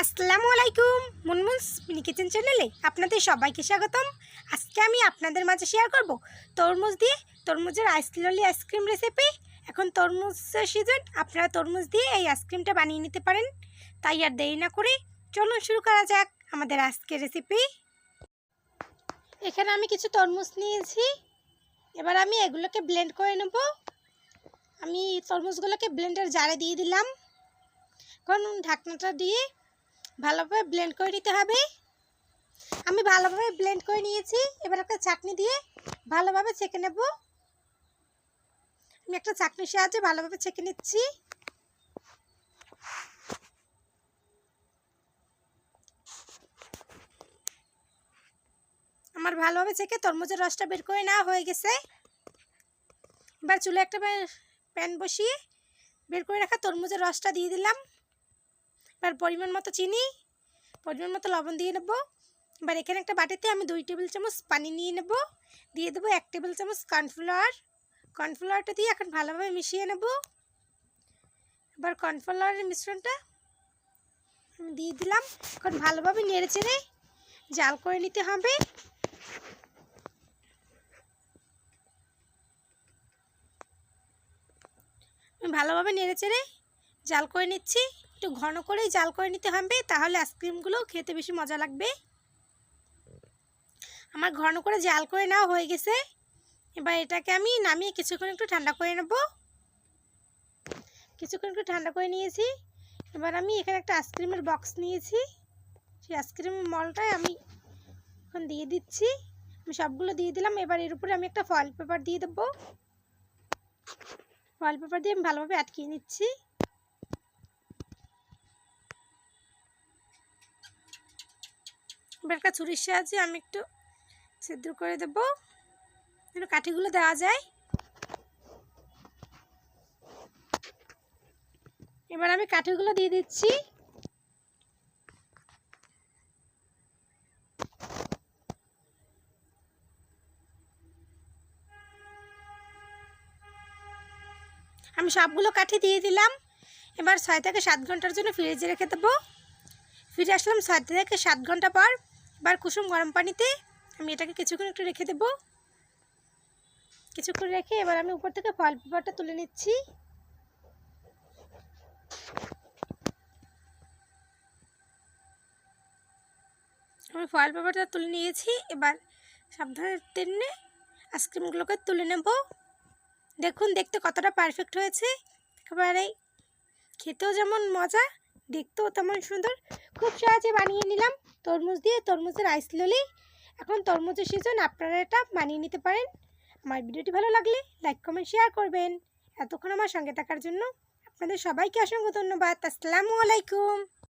আসসালামু আলাইকুম মুনমুনস mini kitchen চ্যানেলে আপনাদের সবাইকে স্বাগতম। আজকে আমি আপনাদের মাঝে শেয়ার করব তরমুজ দিয়ে তরমুজের আইসক্রিমলি আইসক্রিম রেসিপি এখন তরমুজের সিজন আপনারা তরমুজ দিয়ে এই আইসক্রিমটা বানিয়ে নিতে পারেন। তাই আর দেরি না করে চলুন শুরু করা যাক আমাদের আজকের রেসিপি এখানে আমি কিছু তরমুজ নিয়েছি। এবার আমি এগুলোকে ব্লেন্ড করে নেব। আমি তরমুজগুলোকে ব্লেন্ডার জারে দিয়ে দিলাম। এখন ঢাকনাটা দিয়ে ভালোভাবে ব্লেন্ড করে নিতে হবে। আমি ভালোভাবে ব্লেন্ড করে নিয়েছি। এবার একটা চাটনি দিয়ে ভালোভাবে ছেঁকে নেব। আমি একটা চাটনির সাহায্যে ভালোভাবে ছেঁকে নিচ্ছি। আমার ভালোভাবে ছেঁকে তরমুজের রসটা বের করে নেওয়া হয়ে গেছে। এবার চুলে একটা প্যান বসিয়ে বের করে রাখা তরমুজের রসটা দিয়ে দিলাম। এবার পরিমাণ মতো চিনি, পরিমাণ মতো লবণ দিয়ে নেব। এবার এখানে একটা বাটিতে আমি দুই টেবিল চামচ পানি নিয়ে নেব। দিয়ে দেবো এক টেবিল চামচ কর্নফ্লাওয়ার। কর্নফ্লাওয়ারটা দিয়ে এখন ভালোভাবে মিশিয়ে নেব। এবার কর্নফ্লাওয়ারের মিশ্রণটা আমি দিয়ে দিলাম। এখন ভালোভাবে নেড়ে চেড়ে জাল করে নিতে হবে। ভালোভাবে নেড়ে চেড়ে জাল করে নিচ্ছি। একটু ঘন করেই জাল করে নিতে হবে, তাহলে আইসক্রিমগুলো খেতে বেশি মজা লাগবে। আমার ঘন করে জাল করে নেওয়া হয়ে গেছে। এবার এটাকে আমি নামিয়ে কিছুক্ষণ একটু ঠান্ডা করে নেব। কিছুক্ষণ একটু ঠান্ডা করে নিয়েছি। এবার আমি এখানে একটা আইসক্রিমের বক্স নিয়েছি। সেই আইসক্রিমের মলটায় আমি এখন দিয়ে দিচ্ছি। আমি সবগুলো দিয়ে দিলাম, এবার এর উপরে আমি একটা ফয়েল পেপার দিয়ে দেবো। ফয়েল পেপার দিয়ে আমি ভালোভাবে আটকিয়ে নিচ্ছি। একটা ছুরির সাহায্যে আমি একটু সেদ্ধ করে দেব। যেন কাঠিগুলো দেওয়া যায়। এবার আমি কাঠিগুলো দিয়ে দিচ্ছি। আমি সবগুলো কাঠি দিয়ে দিলাম। এবার ছয় থেকে সাত ঘণ্টার জন্য ফ্রিজে রেখে দেবো। ফিরে আসলাম ছয় থেকে সাত ঘণ্টা পর। এবার কুসুম গরম পানিতে আমি এটাকে কিছুক্ষণ একটু রেখে দেবো। কিছুক্ষণ রেখে এবার আমি উপর থেকে ফল পেপারটা তুলে নিচ্ছি। আমি ফয়েল পেপারটা তুলে নিয়েছি। এবার সাবধানে টেনে আইসক্রিমগুলোকে তুলে নেব। দেখুন, দেখতে কতটা পারফেক্ট হয়েছে। একেবারে খেতেও যেমন মজা দেখতেও তেমন সুন্দর। খুব সহজে বানিয়ে নিলাম তরমুজ দিয়ে। তরমুজের আইস ললি। এখন তরমুজের সিজন আপনারা এটা বানিয়ে নিতে পারেন। আমার ভিডিওটি ভালো লাগলে লাইক কমেন্ট শেয়ার করবেন। এতক্ষণ আমার সঙ্গে থাকার জন্য আপনাদের সবাইকে অসংখ্য ধন্যবাদ। আসসালামু আলাইকুম।